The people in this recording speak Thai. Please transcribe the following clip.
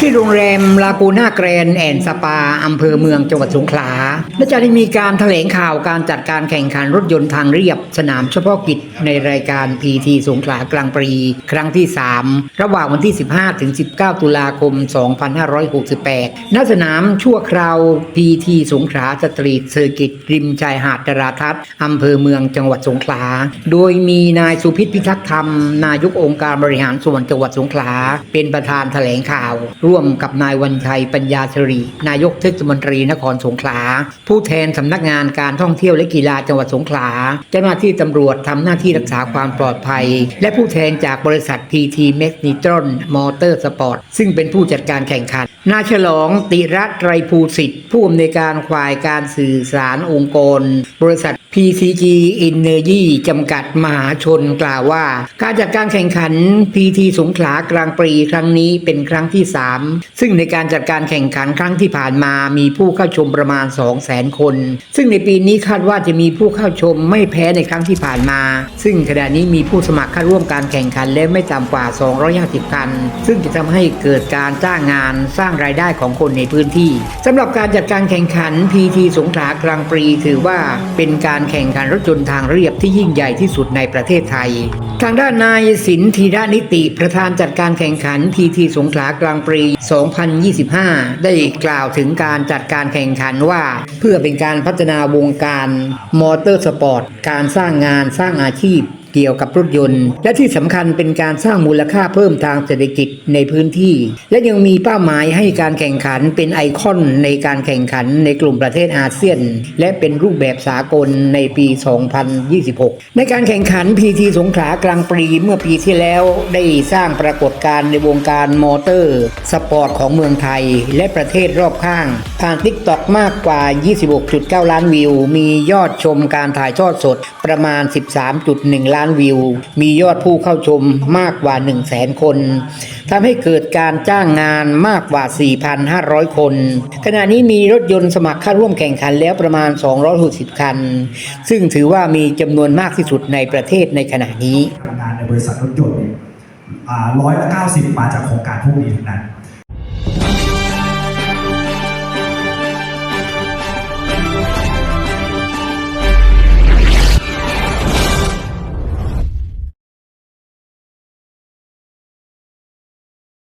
ที่โรงแรมลากูน่าแกรนแอนสปาอำเภอเมืองจังหวัดสงขลา และจะได้มีการแถลงข่าวการจัดการแข่งขันรถยนต์ทางเรียบ สนามเฉพาะกิจในรายการ PT สงขลากลางปรี ครั้งที่ 3 ระหว่างวันที่ 15 ถึง 19 ตุลาคม 2568 ณ สนามชั่วคราว PT สงขลาสตรีทเซอร์กิตริมชายหาดตราทัศน์อำเภอเมืองจังหวัดสงขลา โดยมีนายสุพิษพิทักษ์ธรรม นายกองค์การบริหารส่วนจังหวัดสงขลา เป็นประธานแถลงข่าวร่วมกับนายวันชัยปัญญาชรี นายกเทศมนตรีนครสงขลา ผู้แทนสำนักงานการท่องเที่ยวและกีฬาจังหวัดสงขลา เจ้าหน้าที่ตำรวจทำหน้าที่รักษาความปลอดภัย และผู้แทนจากบริษัท PT m a g n i t r o n Motor Sport ซึ่งเป็นผู้จัดการแข่งขันนายฉลองติรัตไรภูสิทธิ์ ผู้อำนวยการฝ่ายการสื่อสารองค์กร บริษัท PCG Energy จำกัดมหาชนกล่าวว่า การจัดการแข่งขัน PT สงขลากลางปรีครั้งนี้เป็นครั้งที่ 3ซึ่งในการจัดการแข่งขันครั้งที่ผ่านมามีผู้เข้าชมประมาณ 200,000 คน ซึ่งในปีนี้คาดว่าจะมีผู้เข้าชมไม่แพ้ในครั้งที่ผ่านมา ซึ่งขณะนี้มีผู้สมัครเข้าร่วมการแข่งขันและไม่ต่ำกว่า 250 คัน ซึ่งจะทำให้เกิดการจ้างงานสร้างรายได้ของคนในพื้นที่สำหรับการจัดการแข่งขัน PT สงขลากลางปรีถือว่าเป็นการแข่งขันรถยนต์ทางเรียบที่ยิ่งใหญ่ที่สุดในประเทศไทย ทางด้านนายสินธีระนิติประธานจัดการแข่งขัน PT สงขลากลางปรี2025 ได้กล่าวถึงการจัดการแข่งขันว่า เพื่อเป็นการพัฒนาวงการมอเตอร์สปอร์ต การสร้างงานสร้างอาชีพ เกี่ยวกับรถยนต์ และที่สำคัญเป็นการสร้างมูลค่าเพิ่มทางเศรษฐกิจในพื้นที่ และยังมีเป้าหมายให้การแข่งขันเป็นไอคอนในการแข่งขันในกลุ่มประเทศอาเซียน และเป็นรูปแบบสากลในปี 2026 ในการแข่งขัน PT สงขลากลางปรีเมื่อปีที่แล้วได้สร้างปรากฏการณ์ในวงการมอเตอร์ สปอร์ตของเมืองไทย และประเทศรอบข้าง ผ่านทิกตอกมากกว่า 26.9 ล้านวิว มียอดชมการถ่ายทอดสดประมาณ 13.1 ล้านวิว มียอดผู้เข้าชมมากกว่า 1 0 0 0 0แสนคนทำให้เกิดการจ้างงานมากกว่า 4,500 คน ขณะนี้มีรถยนต์สมัครเข้าร่วมแข่งขันแล้วประมาณ 260 คัน ซึ่งถือว่ามีจำนวนมากที่สุดในประเทศในขณะนี้งานในบริษัทรถยนต์ร้อยละเก้าสิบมาจากโครงการพวกนี้ทั้งนั้น